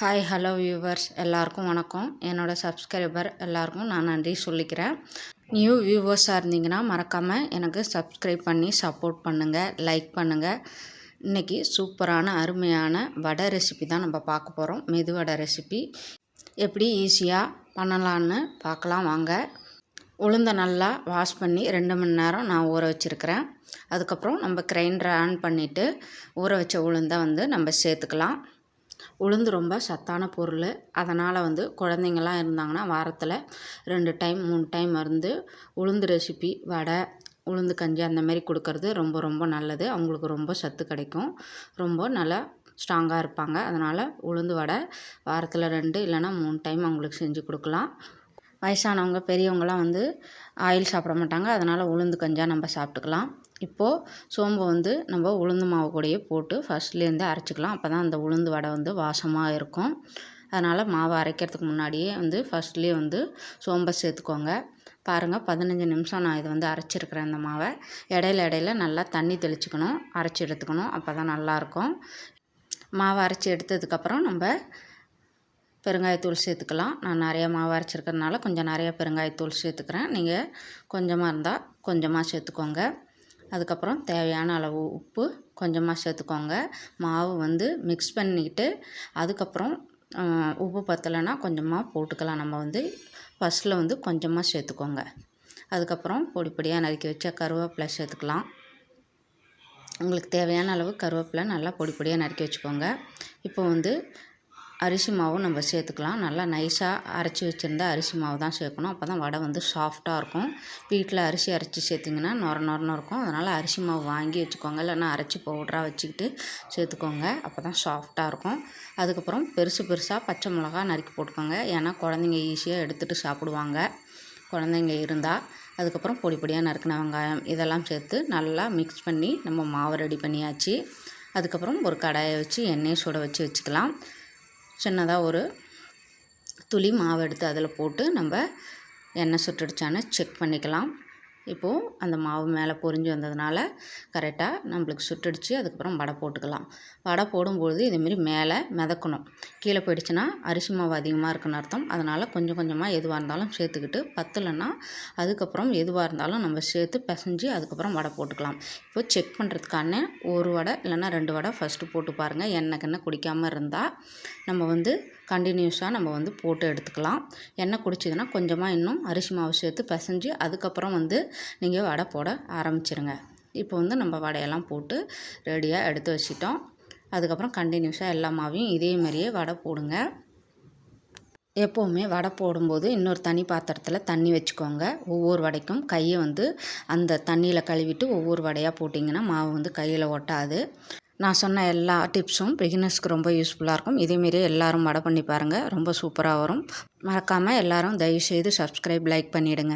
Hi hello viewers எல்லாருக்கும் வணக்கம். என்னோடய சப்ஸ்கிரைபர் எல்லாருக்கும் நான் நன்றி சொல்லிக்கிறேன். நியூ வியூவர்ஸாக இருந்தீங்கன்னா மறக்காமல் எனக்கு சப்ஸ்கிரைப் பண்ணி சப்போர்ட் பண்ணுங்கள் லைக் பண்ணுங்கள் இன்றைக்கி சூப்பரான அருமையான வடை ரெசிபி தான் நம்ம பார்க்க போகிறோம் மெது வடை ரெசிபி எப்படி ஈஸியாக பண்ணலான்னு பார்க்கலாம் வாங்க. உளுந்தை நல்லா வாஷ் பண்ணி ரெண்டு மணி நேரம் நான் ஊற வச்சுருக்கிறேன். அதுக்கப்புறம் நம்ம கிரைண்டரை ஆன் பண்ணிவிட்டு ஊற வச்ச உளுந்தை வந்து நம்ம சேர்த்துக்கலாம். உளுந்து ரொம்ப சத்தான பொருள். அதனால் வந்து குழந்தைங்கள்லாம் இருந்தாங்கன்னா வாரத்தில் ரெண்டு டைம் மூணு டைம் மருந்து உளுந்து ரெசிபி வடை உளுந்து கஞ்சி அந்த மாதிரி கொடுக்கறது ரொம்ப ரொம்ப நல்லது. அவங்களுக்கு ரொம்ப சத்து கிடைக்கும். ரொம்ப நல்லா ஸ்ட்ராங்காக இருப்பாங்க. அதனால் உளுந்து வடை வாரத்தில் ரெண்டு இல்லைன்னா மூணு டைம் அவங்களுக்கு செஞ்சு கொடுக்கலாம். வயசானவங்க பெரியவங்களாம் வந்து ஆயில் சாப்பிட மாட்டாங்க. அதனால் உளுந்து கஞ்சாக நம்ம சாப்பிட்டுக்கலாம். இப்போது சோம்பு வந்து நம்ம உளுந்து மாவு கூடயே போட்டு ஃபஸ்ட்லேருந்து அரைச்சிக்கலாம். அப்போ தான் அந்த உளுந்து வடை வந்து வாசமாக இருக்கும். அதனால் மாவு அரைக்கிறதுக்கு முன்னாடியே வந்து ஃபஸ்ட்லேயே வந்து சோம்பை சேர்த்துக்கோங்க. பாருங்கள் பதினஞ்சு நிமிஷம் நான் இது வந்து அரைச்சிருக்கிறேன் இந்த மாவை. இடையில இடையில நல்லா தண்ணி தெளிச்சுக்கணும். அரைச்சி எடுத்துக்கணும். அப்போ தான் நல்லாயிருக்கும் மாவை அரைச்சி எடுத்ததுக்கப்புறம் நம்ம பெருங்காயத்தூள் சேர்த்துக்கலாம். நான் நிறையா மாவு அரைச்சிருக்கிறதுனால கொஞ்சம் நிறையா பெருங்காயத்தூள் சேர்த்துக்கிறேன். நீங்கள் கொஞ்சமாக இருந்தால் கொஞ்சமாக சேர்த்துக்கோங்க. அதுக்கப்புறம் தேவையான அளவு உப்பு கொஞ்சமாக சேர்த்துக்கோங்க. மாவு வந்து மிக்ஸ் பண்ணிக்கிட்டு அதுக்கப்புறம் உப்பு பத்தலைன்னா கொஞ்சமாக போட்டுக்கலாம். நம்ம வந்து ஃபஸ்ட்டில் வந்து கொஞ்சமாக சேர்த்துக்கோங்க. அதுக்கப்புறம் பொடி பொடியாக நறுக்கி வச்ச கருவேப்பிலை சேர்த்துக்கலாம். உங்களுக்கு தேவையான அளவு கருவேப்பிலை நல்லா பொடி பொடியாக நறுக்கி வச்சுக்கோங்க. இப்போ வந்து அரிசி மாவும் நம்ம சேர்த்துக்கலாம். நல்லா நைஸாக அரைச்சி வச்சுருந்தா அரிசி மாவு தான் சேர்க்கணும். அப்போ தான் வடை வந்து சாஃப்டாக இருக்கும். வீட்டில் அரிசி அரைச்சி சேர்த்திங்கன்னா நொர நொரன்னு இருக்கும். அதனால் அரிசி மாவு வாங்கி வச்சுக்கோங்க. இல்லைன்னா அரைச்சி பவுட்ராக வச்சுக்கிட்டு சேர்த்துக்கோங்க. அப்போ தான் சாஃப்டாக இருக்கும். அதுக்கப்புறம் பெருசு பெருசாக பச்சை மிளகா நறுக்கி போட்டுக்கோங்க. ஏன்னா குழந்தைங்க ஈஸியாக எடுத்துகிட்டு சாப்பிடுவாங்க. குழந்தைங்க இருந்தால் அதுக்கப்புறம் பொடி பொடியாக நறுக்கின வெங்காயம் இதெல்லாம் சேர்த்து நல்லா மிக்ஸ் பண்ணி நம்ம மாவு ரெடி பண்ணியாச்சு. அதுக்கப்புறம் ஒரு கடாயை வச்சு எண்ணெயை சுட வச்சு வச்சுக்கலாம். சின்னதாக ஒரு துளி மாவு எடுத்து அதில் போட்டு நம்ம எண்ணெய் சுட்டுடுச்சான்னு செக் பண்ணிக்கலாம். இப்போது அந்த மாவு மேலே பொரிஞ்சு வந்ததுனால கரெக்டாக நம்மளுக்கு சுட்டடிச்சு. அதுக்கப்புறம் வடை போட்டுக்கலாம். வடை போடும்பொழுது இதேமாரி மேலே மிதக்கணும். கீழே போயிடுச்சுன்னா அரிசி மாவு அதிகமாக இருக்குன்னு அர்த்தம். அதனால் கொஞ்சம் கொஞ்சமாக எதுவாக இருந்தாலும் சேர்த்துக்கிட்டு பத்தலைன்னா அதுக்கப்புறம் எதுவாக இருந்தாலும் நம்ம சேர்த்து பிசைஞ்சு அதுக்கப்புறம் வடை போட்டுக்கலாம். இப்போ செக் பண்ணுறதுக்கான ஒரு வடை இல்லைன்னா ரெண்டு வடை ஃபஸ்ட்டு போட்டு பாருங்கள் எண்ணெய் கெண்ணெய் குடிக்காமல் இருந்தால் நம்ம வந்து கண்டினியூஸாக நம்ம வந்து போட்டு எடுத்துக்கலாம். எண்ணெய் குடிச்சிதுன்னா கொஞ்சமாக இன்னும் அரிசி மாவு சேர்த்து பிசைஞ்சு அதுக்கப்புறம் வந்து நீங்கள் வடை போட ஆரம்பிச்சிருங்க. இப்போ வந்து நம்ம வடையெல்லாம் போட்டு ரெடியாக எடுத்து வச்சிட்டோம். அதுக்கப்புறம் கண்டினியூஸாக எல்லா மாவையும் இதே மாதிரியே வடை போடுங்க. எப்போவுமே வடை போடும்போது இன்னொரு தனி பாத்திரத்தில் தண்ணி வச்சுக்கோங்க. ஒவ்வொரு வடைக்கும் கையை வந்து அந்த தண்ணியில் கழுவிட்டு ஒவ்வொரு வடையாக போட்டிங்கன்னா மாவு வந்து கையில் ஒட்டாது. நான் சொன்ன எல்லா டிப்ஸும் பிகினர்ஸ்க்கு ரொம்ப யூஸ்ஃபுல்லாக இருக்கும். இதேமாரி எல்லோரும் வடை பண்ணி பாருங்கள் ரொம்ப சூப்பராக வரும். மறக்காமல் எல்லோரும் தயவுசெய்து சப்ஸ்கிரைப் லைக் பண்ணிவிடுங்க